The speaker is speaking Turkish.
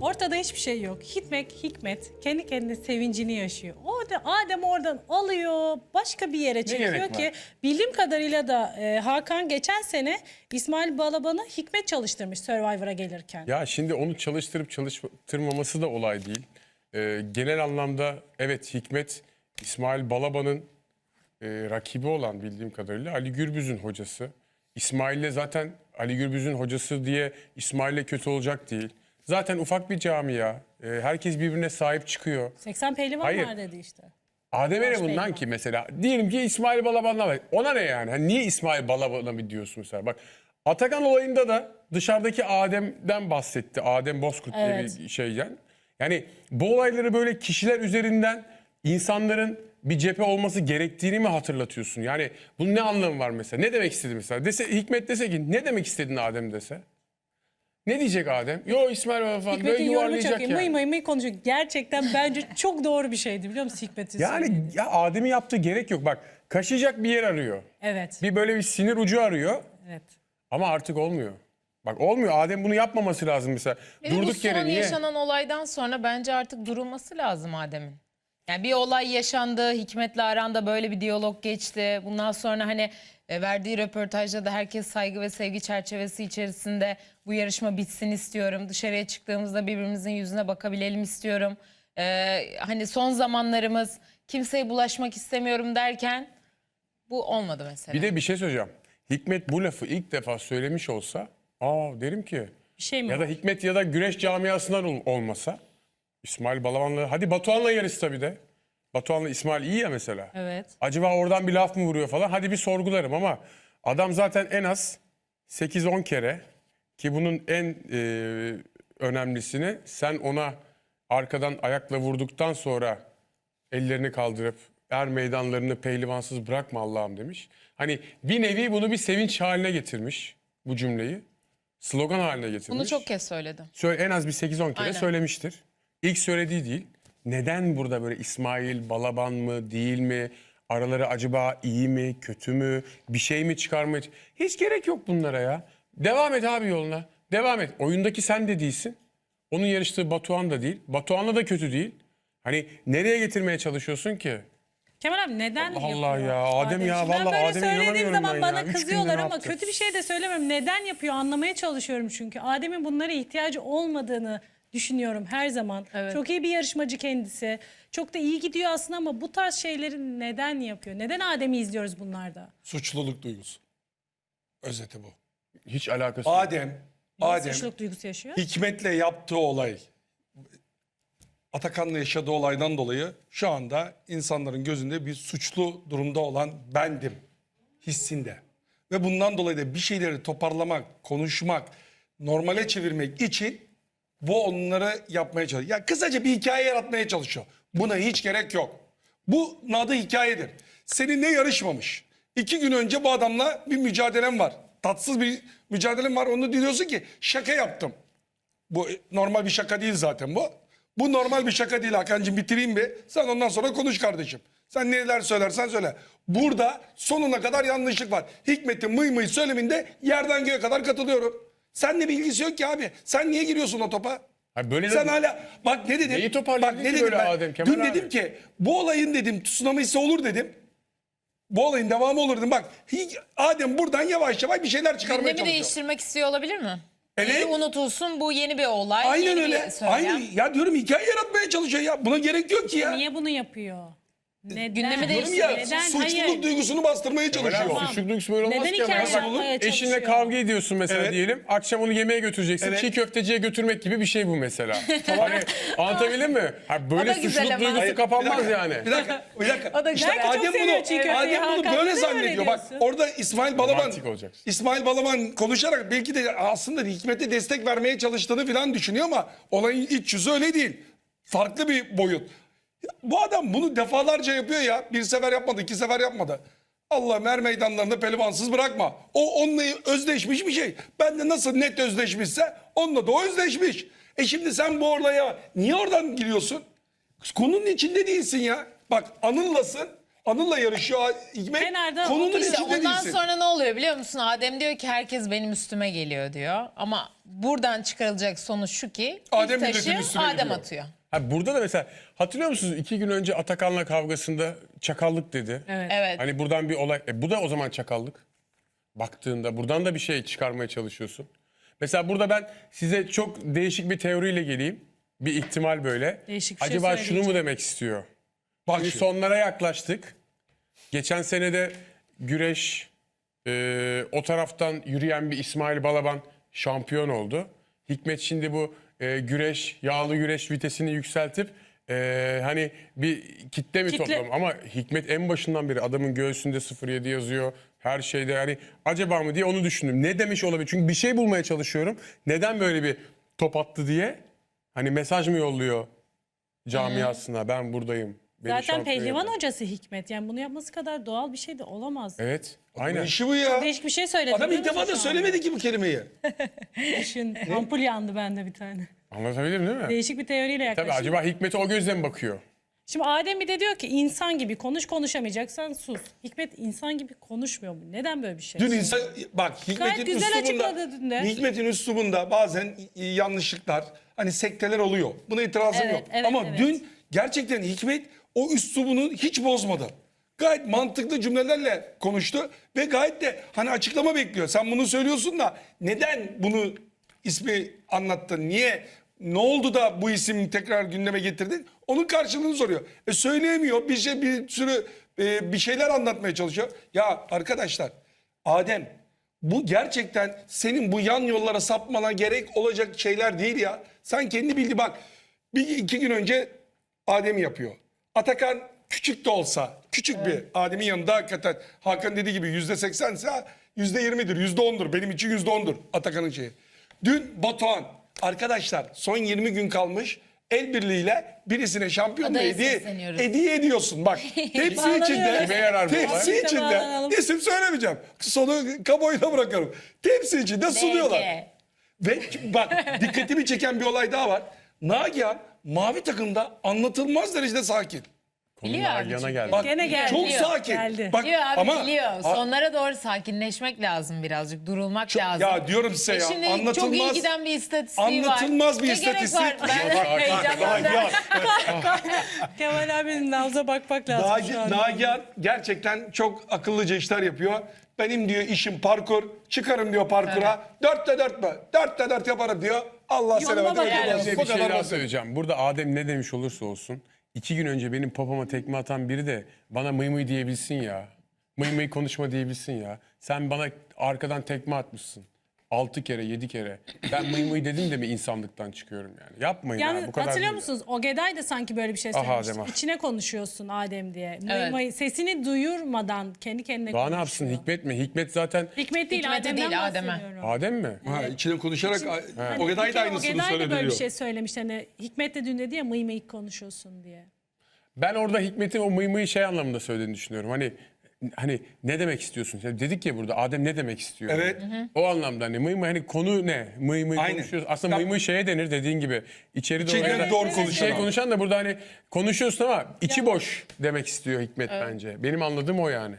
Ortada hiçbir şey yok. Hikmet, Hikmet kendi kendine sevincini yaşıyor. O da Adem oradan alıyor, başka bir yere çekiyor gerek ki var? bildiğim kadarıyla da e, Hakan geçen sene İsmail Balaban'ı Hikmet çalıştırmış Survivor'a gelirken. Ya şimdi onu çalıştırıp çalıştırmaması da olay değil. Ee, genel anlamda evet Hikmet İsmail Balaban'ın e, rakibi olan bildiğim kadarıyla Ali Gürbüz'ün hocası. İsmail'le zaten Ali Gürbüz'ün hocası diye İsmail'le kötü olacak değil. Zaten ufak bir camia. Ee, herkes birbirine sahip çıkıyor. 80 pehlivan Hayır. var dedi işte. Adem'e ne Boş bundan ki mesela? Diyelim ki İsmail Balaban'la var. Ona ne yani? Hani niye İsmail Balaban'a mı diyorsun mesela? Bak Atakan olayında da dışarıdaki Adem'den bahsetti. Adem Bozkurt diye Evet. bir şeyden. Yani bu olayları böyle kişiler üzerinden insanların bir cephe olması gerektiğini mi hatırlatıyorsun? Yani bunun ne anlamı var mesela? Ne demek istedi mesela? Dese, Hikmet dese ki ne demek istedin Adem dese? Ne diyecek Adem? Yo İsmail Baba falan böyle Hikmet'in yorumu yuvarlayacak çok iyi. yani. Mıy mıy mıy konuşuyor. Gerçekten bence çok doğru bir şeydi biliyor musun Hikmet'in Yani ya Adem'in yaptığı gerek yok. Bak kaşıyacak bir yer arıyor. Evet, Bir böyle bir sinir ucu arıyor evet. ama artık olmuyor. Bak olmuyor. Adem bunu yapmaması lazım mesela. De bu Durduk son yere niye? yaşanan olaydan sonra bence artık durulması lazım Adem'in. Yani bir olay yaşandı, Hikmet'le aranda böyle bir diyalog geçti. Bundan sonra hani e, verdiği röportajda da herkes saygı ve sevgi çerçevesi içerisinde bu yarışma bitsin istiyorum. Dışarıya çıktığımızda birbirimizin yüzüne bakabilelim istiyorum. Ee, hani son zamanlarımız kimseye bulaşmak istemiyorum derken bu olmadı mesela. Bir de bir şey söyleyeceğim. Hikmet bu lafı ilk defa söylemiş olsa aa derim ki Bir şey mi ya da var? Hikmet ya da güreş camiasından ol- olmasa İsmail Balaban'la hadi Batuhan'la yarış tabii de. Batuhan'la İsmail iyi ya mesela. Evet. Acaba oradan bir laf mı vuruyor falan hadi bir sorgularım ama adam zaten en az 8-10 kere ki bunun en e, önemlisini sen ona arkadan ayakla vurduktan sonra ellerini kaldırıp er meydanlarını pehlivansız bırakma Allah'ım demiş. Hani bir nevi bunu bir sevinç haline getirmiş bu cümleyi. Slogan haline getirmiş. Bunu çok kez söyledim. Söyle, en az bir 8-10 kere Aynen. söylemiştir. İlk söylediği değil. Neden burada böyle İsmail Balaban mı değil mi? Araları acaba iyi mi kötü mü? Bir şey mi çıkarmaya... Hiç gerek yok bunlara ya. Devam et abi yoluna. Devam et. Oyundaki sen de değilsin. Onun yarıştığı Batuhan da değil. Batuhan'la da kötü değil. Hani nereye getirmeye çalışıyorsun ki? Kemal abi neden Allah yapıyor? Allah ya, Adem ya, vallahi Adem'e inanamıyorum zaman ben bana. Üç günde kızıyorlar ama kötü bir şey de söylemem. Neden yapıyor anlamaya çalışıyorum çünkü. Adem'in bunlara ihtiyacı olmadığını düşünüyorum her zaman. Evet. Çok iyi bir yarışmacı kendisi. Çok da iyi gidiyor aslında ama bu tarz şeyleri neden yapıyor? Neden Adem'i izliyoruz bunlarda? Suçluluk duygusu. Özeti bu. Hiç alakası yok. Adem, Adem Suçluluk duygusu yaşıyor. Hikmet'le yaptığı olay, Atakan'la yaşadığı olaydan dolayı şu anda insanların gözünde bir suçlu durumda olan bendim hissinde. Ve bundan dolayı da bir şeyleri toparlamak, konuşmak, normale çevirmek için bu onları yapmaya çalışıyor. Ya kısaca bir hikaye yaratmaya çalışıyor. Buna hiç gerek yok. Bu adı hikayedir. Seninle yarışmamış. İki gün önce bu adamla bir mücadelem var. Tatsız bir mücadelem var. Onu diyorsun ki şaka yaptım. Bu normal bir şaka değil zaten bu. Bu normal bir şaka değil Hakan'cığım bitireyim bir. Sen ondan sonra konuş kardeşim. Sen neler söylersen söyle. Burada sonuna kadar yanlışlık var. Hikmet'in mıy mıy söyleminde yerden göğe kadar katılıyorum. Seninle bir ilgisi yok ki abi. Sen niye giriyorsun o topa? Ha böyle de- Sen hala bak ne dedim? Neyi Bak ne dedim böyle ben? Adem Kemal Dün abi? dedim ki bu olayın dedim tsunamisi olur dedim. Bu olayın devamı olur dedim. Bak hiç- Adem buradan yavaş yavaş bir şeyler çıkarmaya Gündemi çalışıyor. değiştirmek istiyor olabilir mi? Evet. Yeni unutulsun bu yeni bir olay. Aynen yeni öyle. Bir söylem. Aynen. Ya diyorum hikaye yaratmaya çalışıyor ya. Buna gerek yok ki ya. Niye bunu yapıyor? Neden? Diyorum değiştiriyor. ya Neden? suçluluk Hayır. duygusunu bastırmaya çalışıyor. Böyle suçluluk duygusu böyle olmaz Neden ki. hikaye Mesela yapmaya Eşinle çalışıyor? kavga ediyorsun mesela Evet. diyelim. Akşam onu yemeğe götüreceksin. Evet. Çiğ köfteciye götürmek gibi bir şey bu mesela. hani anlatabildim mi? Ha, böyle O da güzel suçluluk ama. duygusu Hayır, Bir kapanmaz dakika, yani. Bir dakika. Bir dakika. O da İşte güzel. Belki çok Adem seviyor bunu, çiğ köfteyi. Adem bunu Hakan, böyle neden zannediyor. öyle Bak diyorsun? orada İsmail Balaban Romantik olacaksın. İsmail Balaban konuşarak belki de aslında Hikmet'e destek vermeye çalıştığını falan düşünüyor ama olayın iç yüzü öyle değil. Farklı bir boyut. Bu adam bunu defalarca yapıyor ya. Bir sefer yapmadı, iki sefer yapmadı. Allah mer meydanlarında pelivansız bırakma. O onunla özdeşmiş bir şey. Ben de nasıl net özdeşmişse onunla da o özdeşmiş. E şimdi sen bu olaya niye oradan giriyorsun? Konunun içinde değilsin ya. Bak Anıl'lasın. Anıl'la yarışıyor. Hikmet Kenarda konunun. İşte içinde ondan değilsin. sonra ne oluyor biliyor musun? Adem diyor ki herkes benim üstüme geliyor diyor. Ama buradan çıkarılacak sonuç şu ki Adem ilk taşı milletin üstüne Adem gidiyor. atıyor. Ha, burada da mesela hatırlıyor musunuz iki gün önce Atakan'la kavgasında çakallık dedi. Evet. Evet. Hani buradan bir olay. E, bu da o zaman çakallık. Baktığında buradan da bir şey çıkarmaya çalışıyorsun. Mesela burada ben size çok değişik bir teoriyle geleyim. Bir ihtimal böyle. Değişik bir şey Acaba şunu mu söyleyeceğim. demek istiyor? Bak Şimdi sonlara yaklaştık. Geçen senede güreş e, o taraftan yürüyen bir İsmail Balaban şampiyon oldu. Hikmet şimdi bu e, güreş, yağlı güreş vitesini yükseltip e, hani bir kitle mi Kitle- toplam ama Hikmet en başından beri adamın göğsünde 07 yazıyor. Her şeyde yani acaba mı diye onu düşündüm. Ne demiş olabilir? Çünkü bir şey bulmaya çalışıyorum. Neden böyle bir top attı diye. Hani mesaj mı yolluyor camiasına ben buradayım. Beni Zaten şampiyon pehlivan yapın. hocası Hikmet. Yani bunu yapması kadar doğal bir şey de olamaz. Evet. Ne Aynen. işi bu ya? Değişik bir şey söyledi. Adam ilk defa da söylemedi ki bu kelimeyi. Düşün. Ampul yandı bende bir tane. Anlatabilirim değil mi? Değişik bir teoriyle Tabii yaklaştı. acaba Hikmet'e o gözle mi bakıyor? Şimdi Adem bir de diyor ki insan gibi konuş konuşamayacaksan sus. Hikmet insan gibi konuşmuyor mu? Neden böyle bir şey? Dün insan bak Hikmet'in Gayet güzel üslubunda açıkladı dün de. Hikmet'in üslubunda bazen e, yanlışlıklar hani sekteler oluyor. Buna itirazım Evet, yok. evet, Ama evet. dün gerçekten Hikmet o üslubunu hiç bozmadı. Gayet mantıklı cümlelerle konuştu ve gayet de hani açıklama bekliyor. Sen bunu söylüyorsun da neden bunu ismi anlattın? Niye? Ne oldu da bu isim tekrar gündeme getirdin? Onun karşılığını soruyor. E söyleyemiyor. Bir şey bir sürü e, bir şeyler anlatmaya çalışıyor. Ya arkadaşlar Adem bu gerçekten senin bu yan yollara sapmana gerek olacak şeyler değil ya. Sen kendi bildi bak. Bir iki gün önce Adem yapıyor. Atakan küçük de olsa, küçük bir Adem'in yanında hakikaten Hakan dediği gibi yüzde seksense yüzde yirmidir, yüzde ondur. Benim için yüzde ondur Atakan'ın şeyi. Dün Batuhan, arkadaşlar son 20 gün kalmış. El birliğiyle birisine şampiyonluğu Adaya hediye, hediye ediyorsun. Bak tepsi içinde, tepsi içinde, isim söylemeyeceğim. Sonu kamuoyuna bırakıyorum. Tepsi içinde sunuyorlar. Ve bak dikkatimi çeken bir olay daha var. Nagihan mavi takımda anlatılmaz derecede sakin. Biliyor Nagihan'a çünkü. geldi. Bak Gene geldi. çok Biliyor, sakin. geldi. Bak Biliyor abi ama biliyor. Sonlara doğru sakinleşmek lazım birazcık. Durulmak lazım. ya diyorum size E ya Şimdi çok iyi anlatılmaz. giden bir istatistiği var. Anlatılmaz bir Ne gerek istatistik. var? Ben de Bak, bak, heyecanlandım. Kemal abinin nabza bakmak lazım şu an. Nagihan gerçekten çok akıllıca işler yapıyor. Benim diyor işim parkur. Çıkarım diyor parkura. Dörtte dört mü? Dörtte dört yaparım diyor. Allah Yoluna selamet bakar versin. Bu bir şey kadar daha basit. söyleyeceğim. Burada Adem ne demiş olursa olsun. İki gün önce benim popoma tekme atan biri de bana mıy mıy diyebilsin ya. Mıy mıy konuşma diyebilsin ya. Sen bana arkadan tekme atmışsın. Altı kere, yedi kere. Ben mıy mıy dedim de mi insanlıktan çıkıyorum yani. Yapmayın Yani ha bu kadar hatırlıyor değil. musunuz? Ogeday da sanki böyle bir şey Ah söylemişti. Adem, ah. İçine konuşuyorsun Adem diye. Mıy Evet. mıy- sesini duyurmadan kendi kendine Daha ne konuşuyor. yapsın Hikmet mi? Hikmet zaten Hikmet değil Hikmet'e Adem'den değil, Adem'e. bahsediyorum. Adem mi? Ha, içine konuşarak Hani Ogeday da aynısını Ogeday da söyledi böyle diyor. bir şey söylemiş. Hani Hikmet de dün dedi ya mıy mıy konuşuyorsun diye. Ben orada Hikmet'in o mıy mıy şey anlamında söylediğini düşünüyorum. Hani hani ne demek istiyorsun? Ya dedik ya burada Adem ne demek istiyor? Evet. O anlamda hani mıy mıy hani konu ne? Mıy mıy Aynen. konuşuyoruz. Aslında mıy mıy şeye denir dediğin gibi. İçeri doğru. İçeri ya da doğru bir konuşan Şey konuşan da burada hani konuşuyorsun ama içi boş demek istiyor Hikmet bence. Benim anladığım o yani.